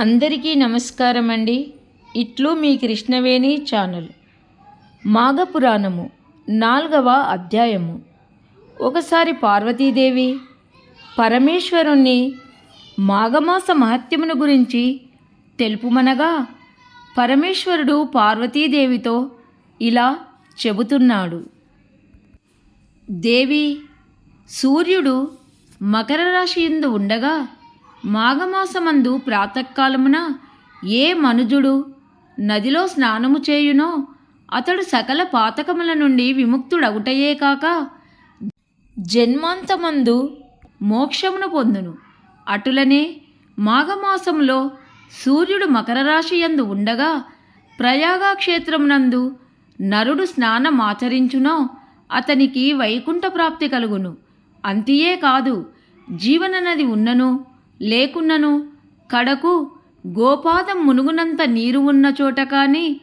అందరికీ నమస్కారం అండి ఇట్లు మీ కృష్ణవేణి ఛానల్. మాఘపురాణము నాలుగవ అధ్యాయము. ఒకసారి పార్వతీదేవి పరమేశ్వరుణ్ణి మాఘమాస మహత్యమును గురించి తెలుపుమనగా పరమేశ్వరుడు పార్వతీదేవితో ఇలా చెబుతున్నాడు. దేవి సూర్యుడు మకర రాశి ఎందు ఉండగా మాఘమాసమందు ప్రాతకాలమున ఏ మనుజుడు నదిలో స్నానము చేయునో అతడు సకల పాతకముల నుండి విముక్తుడగుటయే కాక జన్మాంతమందు మోక్షమును పొందును. అటులనే మాఘమాసంలో సూర్యుడు మకర రాశి యందు ఉండగా ప్రయాగా క్షేత్రమునందు నరుడు స్నానమాచరించునో అతనికి వైకుంఠ ప్రాప్తి కలుగును. అంతియే కాదు జీవన నది ఉన్నను. లేకున్నను కడకు గోపాదం మునుగునంత నీరు ఉన్న చోట కానీ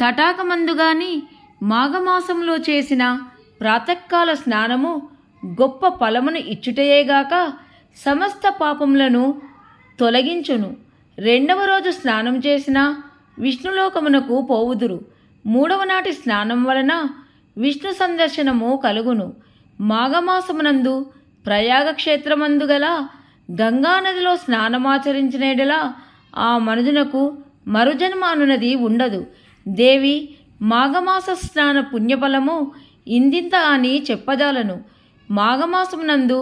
తటాకమందు గాని మాఘమాసంలో చేసిన ప్రాతకాల స్నానము గొప్ప ఫలమును ఇచ్చుటయేగాక సమస్త పాపములను తొలగించును. రెండవ రోజు స్నానం చేసిన విష్ణులోకమునకు పోవుదురు. మూడవ నాటి స్నానం వలన విష్ణు సందర్శనము కలుగును. మాఘమాసమునందు ప్రయాగ క్షేత్రమందు గల గంగానదిలో స్నానమాచరించిన ఎడల ఆ మనుజునకు మరుజన్మ అనున్నది ఉండదు. దేవి మాఘమాస స్నాన పుణ్యఫలము ఇందింత అని చెప్పజాలను మాఘమాసమునందు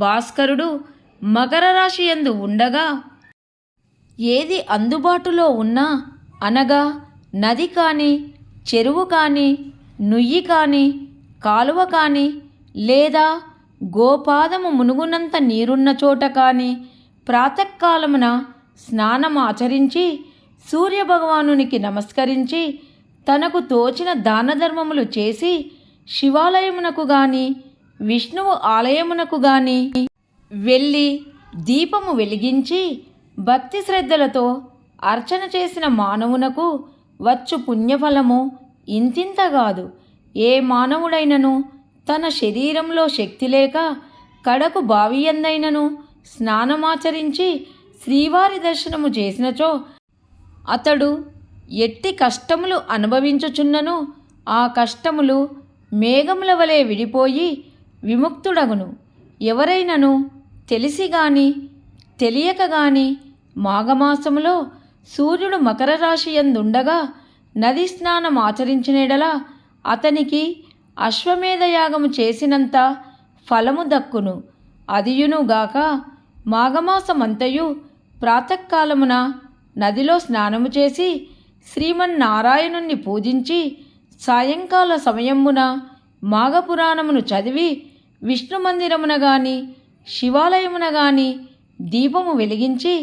భాస్కరుడు మకర రాశి యందు ఉండగా ఏది అందుబాటులో ఉన్నా అనగా నది కానీ చెరువు కానీ నుయ్యి కానీ కాలువ కానీ లేదా గోపాదము మునుగునంత నీరున్న చోట కానీ ప్రాతకాలమున స్నానము ఆచరించి సూర్యభగవానునికి నమస్కరించి తనకు తోచిన దానధర్మములు చేసి శివాలయమునకు గాని విష్ణువు ఆలయమునకు గాని వెళ్ళి దీపము వెలిగించి భక్తి శ్రద్ధలతో అర్చన చేసిన మానవునకు వచ్చు పుణ్యఫలము ఇంతింత కాదు. ఏ మానవుడైనను తన శరీరంలో శక్తి లేక కడకు బావియందైనను స్నానమాచరించి శ్రీవారి దర్శనము చేసినచో అతడు ఎట్టి కష్టములు అనుభవించుచున్నను ఆ కష్టములు మేఘముల వలె విడిపోయి విముక్తుడగును. ఎవరైనను తెలిసి గాని తెలియక గాని మాఘమాసములో సూర్యుడు మకర రాశి ఎందుండగా నది స్నానం ఆచరించినడలా అతనికి అశ్వమేధయాగము చేసినంత ఫలము దక్కును. అదియునుగాక మాఘమాసమంతయు ప్రాతకాలమున నదిలో స్నానము చేసి శ్రీమన్నారాయణుణ్ణి పూజించి సాయంకాల సమయమున మాఘపురాణమును చదివి విష్ణు మందిరమున గాని శివాలయమున గాని దీపము వెలిగించి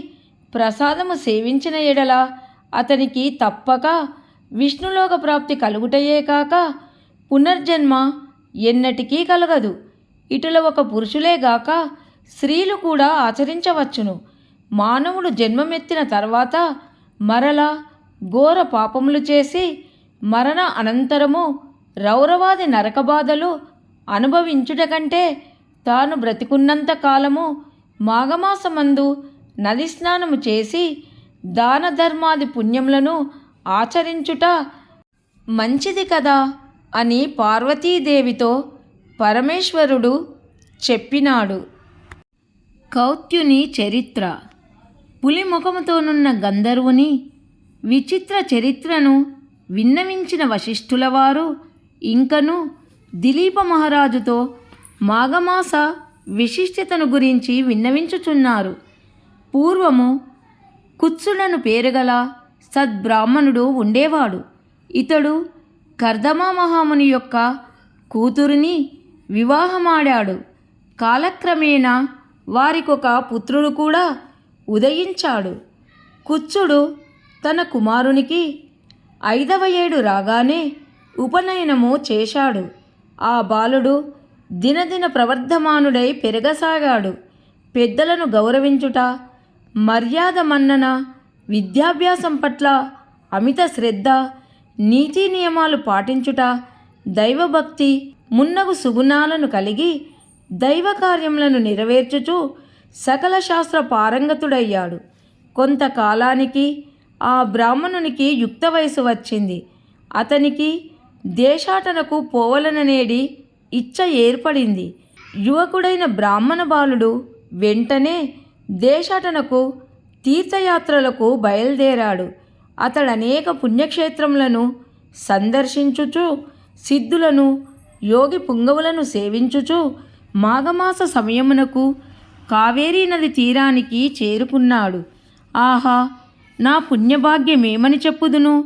ప్రసాదము సేవించిన ఎడల అతనికి తప్పక విష్ణులోక ప్రాప్తి కలుగుటయే కాక పునర్జన్మ ఎన్నటికీ కలగదు. ఇటుల ఒక పురుషులే గాక స్త్రీలు కూడా ఆచరించవచ్చును. మానవుడు జన్మమెత్తిన తర్వాత మరల ఘోర పాపములు చేసి మరణ అనంతరము రౌరవాది నరకబాధలు అనుభవించుట కంటే తాను బ్రతికున్నంత కాలము మాఘమాసమందు నది స్నానము చేసి దాన ధర్మాది పుణ్యములను ఆచరించుట మంచిది కదా? అని పార్వతీదేవితో పరమేశ్వరుడు చెప్పినాడు. కౌత్యుని చరిత్ర. పులి ముఖముతోనున్న గంధర్వుని విచిత్ర చరిత్రను విన్నవించిన వశిష్ఠుల వారు ఇంకను దిలీప మహారాజుతో మాఘమాస విశిష్టతను గురించి విన్నవించుచున్నారు. పూర్వము కుత్సుడను పేరుగల సద్బ్రాహ్మణుడు ఉండేవాడు. ఇతడు కర్దమా మహాముని యొక్క కూతురిని వివాహమాడాడు. కాలక్రమేణా వారికొక పుత్రుడు కూడా ఉదయించాడు. కుచ్చుడు తన కుమారునికి ఐదవ ఏడు రాగానే ఉపనయనము చేశాడు. ఆ బాలుడు దినదిన ప్రవర్ధమానుడై పెరగసాగాడు. పెద్దలను గౌరవించుట మర్యాద మన్నన విద్యాభ్యాసం పట్ల అమిత శ్రద్ధ నీతి నియమాలు పాటించుట దైవభక్తి మున్నగు సుగుణాలను కలిగి దైవ కార్యములను నెరవేర్చుచు సకల శాస్త్ర పారంగతుడయ్యాడు. కొంతకాలానికి ఆ బ్రాహ్మణునికి యుక్త వయసు వచ్చింది. అతనికి దేశాటనకు పోవలననేడి ఇచ్చ ఏర్పడింది. యువకుడైన బ్రాహ్మణ బాలుడు వెంటనే దేశాటనకు తీర్థయాత్రలకు బయలుదేరాడు. అతడు అనేక పుణ్యక్షేత్రములను సందర్శించుచు సిద్ధులను యోగి పుంగవులను సేవించుచు మాఘమాస సమయమునకు కావేరీ నది తీరానికి చేరుకున్నాడు. ఆహా నా పుణ్యభాగ్యమేమని చెప్పుదును?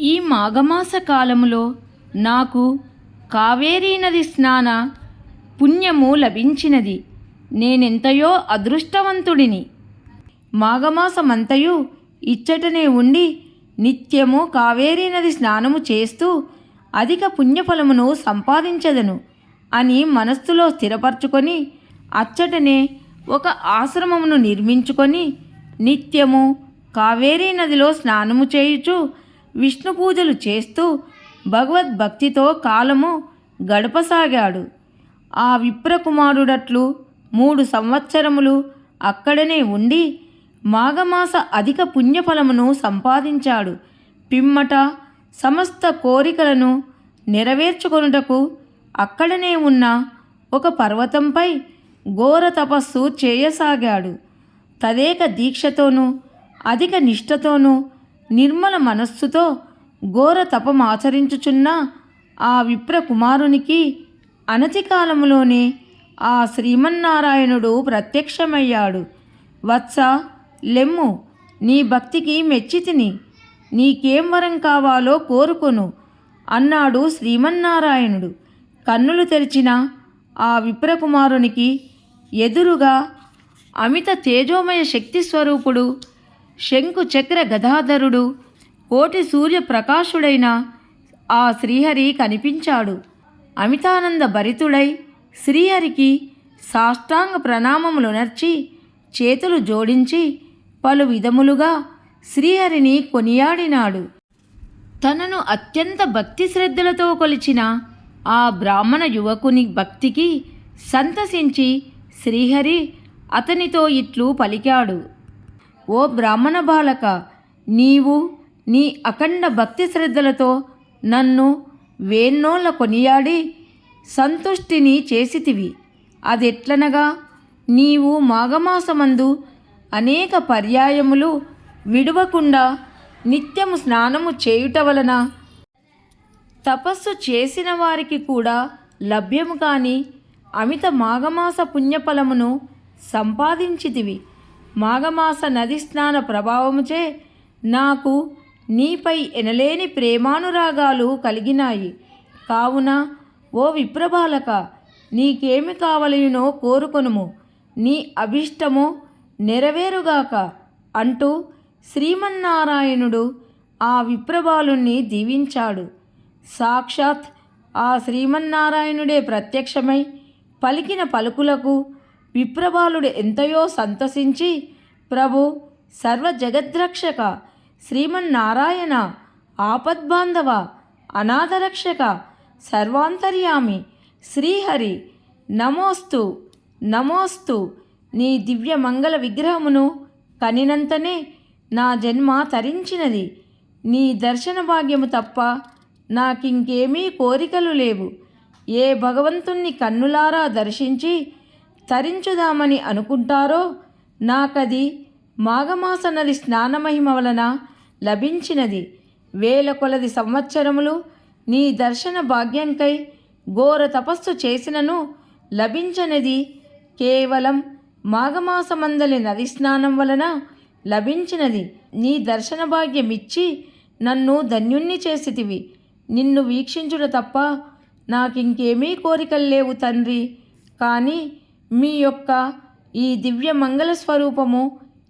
ఈ మాఘమాస కాలములో నాకు కావేరీ నది స్నాన పుణ్యము లభించినది. నేనెంతయో అదృష్టవంతుడిని. మాఘమాసమంతయు ఇచ్చటనే ఉండి నిత్యము కావేరీ నది స్నానము చేస్తూ అధిక పుణ్యఫలమును సంపాదించదను అని మనస్సులో స్థిరపరచుకొని అచ్చటనే ఒక ఆశ్రమమును నిర్మించుకొని నిత్యము కావేరీ నదిలో స్నానము చేయుచు విష్ణు పూజలు చేస్తూ భగవద్భక్తితో కాలము గడపసాగాడు. ఆ విప్రకుమారుడట్లు మూడు సంవత్సరములు అక్కడనే ఉండి మాఘమాస అధిక పుణ్యఫలమును సంపాదించాడు. పిమ్మట సమస్త కోరికలను నెరవేర్చుకొనుటకు అక్కడనే ఉన్న ఒక పర్వతంపై ఘోర తపస్సు చేయసాగాడు. తదేక దీక్షతోనూ అధిక నిష్ఠతోనూ నిర్మల మనస్సుతో ఘోర తపమాచరించుచున్న ఆ విప్ర కుమారునికి అనతి కాలములోనే ఆ శ్రీమన్నారాయణుడు ప్రత్యక్షమయ్యాడు. వత్స లెమ్ము నీ భక్తికి మెచ్చితిని నీకేం వరం కావాలో కోరుకొను అన్నాడు శ్రీమన్నారాయణుడు. కన్నులు తెరిచిన ఆ విప్రకుమారునికి ఎదురుగా అమిత తేజోమయ శక్తి స్వరూపుడు శంకు చక్ర గదాధరుడు కోటి సూర్య ప్రకాశుడైన ఆ శ్రీహరి కనిపించాడు. అమితానంద భరితుడై శ్రీహరికి సాష్టాంగ ప్రణామములు నర్చి చేతులు జోడించి పలు విధములుగా శ్రీహరిని కొనియాడినాడు. తనను అత్యంత భక్తి శ్రద్ధలతో కొలిచిన ఆ బ్రాహ్మణ యువకుని భక్తికి సంతసించి శ్రీహరి అతనితో ఇట్లు పలికాడు. ఓ బ్రాహ్మణ బాలక నీవు నీ అఖండ భక్తి శ్రద్ధలతో నన్ను వేన్నోళ్ళ కొనియాడి సంతుష్టిని చేసితివి. అదెట్లనగా నీవు మాఘమాసమందు అనేక పర్యాయములు విడువకుండా నిత్యము స్నానము చేయుట వలన తపస్సు చేసిన వారికి కూడా లభ్యము కాని అమిత మాఘమాస పుణ్యఫలమును సంపాదించితివి. మాఘమాస నది స్నాన ప్రభావముచే నాకు నీపై ఎనలేని ప్రేమానురాగాలు కలిగినాయి. కావున ఓ విప్రబాలక నీకేమి కావలయునో కోరుకొనుము. నీ అభిష్టము నెరవేరుగాక అంటూ శ్రీమన్నారాయణుడు ఆ విప్రబాలుణ్ణి దీవించాడు. సాక్షాత్ ఆ శ్రీమన్నారాయణుడే ప్రత్యక్షమై పలికిన పలుకులకు విప్రబాలుడు ఎంతయో సంతసించి ప్రభు సర్వ జగద్రక్షక శ్రీమన్నారాయణ ఆపద్బాంధవ అనాథరక్షక సర్వాంతర్యామి శ్రీహరి నమోస్తు నమోస్తు నీ దివ్య మంగళ విగ్రహమును కనినంతనే నా జన్మ తరించినది. నీ దర్శన భాగ్యము తప్ప నాకింకేమీ కోరికలు లేవు. ఏ భగవంతుణ్ణి కన్నులారా దర్శించి తరించుదామని అనుకుంటారో నాకది మాఘమాస నది స్నానమహిమ వలన లభించినది. వేల కొలది సంవత్సరములు నీ దర్శన భాగ్యంకై ఘోర తపస్సు చేసినను లభించనిది కేవలం మాఘమాసమందలి నది స్నానం వలన లభించినది నీ దర్శన భాగ్యమిచ్చి నన్ను ధన్యుణ్ణి చేసితివి. నిన్ను వీక్షించుట తప్ప నాకింకేమీ కోరికలు లేవు తండ్రి. కానీ మీ యొక్క ఈ దివ్య మంగళ స్వరూపము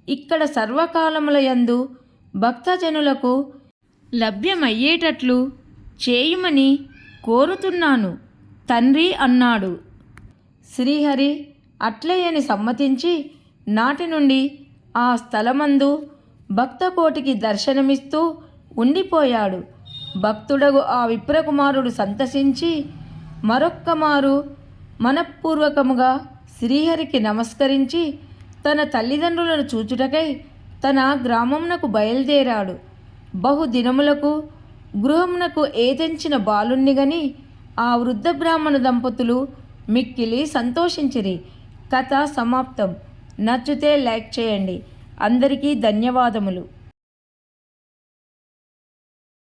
ఇక్కడ సర్వకాలముల యందు భక్తజనులకు లభ్యమయ్యేటట్లు చేయుమని కోరుతున్నాను తండ్రి అన్నాడు. శ్రీహరి అట్లయని సమ్మతించి నాటి నుండి ఆ స్థలమందు భక్తకోటికి దర్శనమిస్తూ ఉండిపోయాడు. భక్తుడగు ఆ విప్రకుమారుడు సంతసించి మరొక్కమారు మనఃపూర్వకముగా శ్రీహరికి నమస్కరించి తన తల్లిదండ్రులను చూచుటకై తన గ్రామమునకు బయలుదేరాడు. బహుదినములకు గృహమునకు ఏదెంచిన బాలుణ్ణి గని ఆ వృద్ధ బ్రాహ్మణ దంపతులు మిక్కిలి సంతోషించిరి. కథ సమాప్తం. నచ్చితే లైక్ చేయండి. అందరికీ ధన్యవాదములు.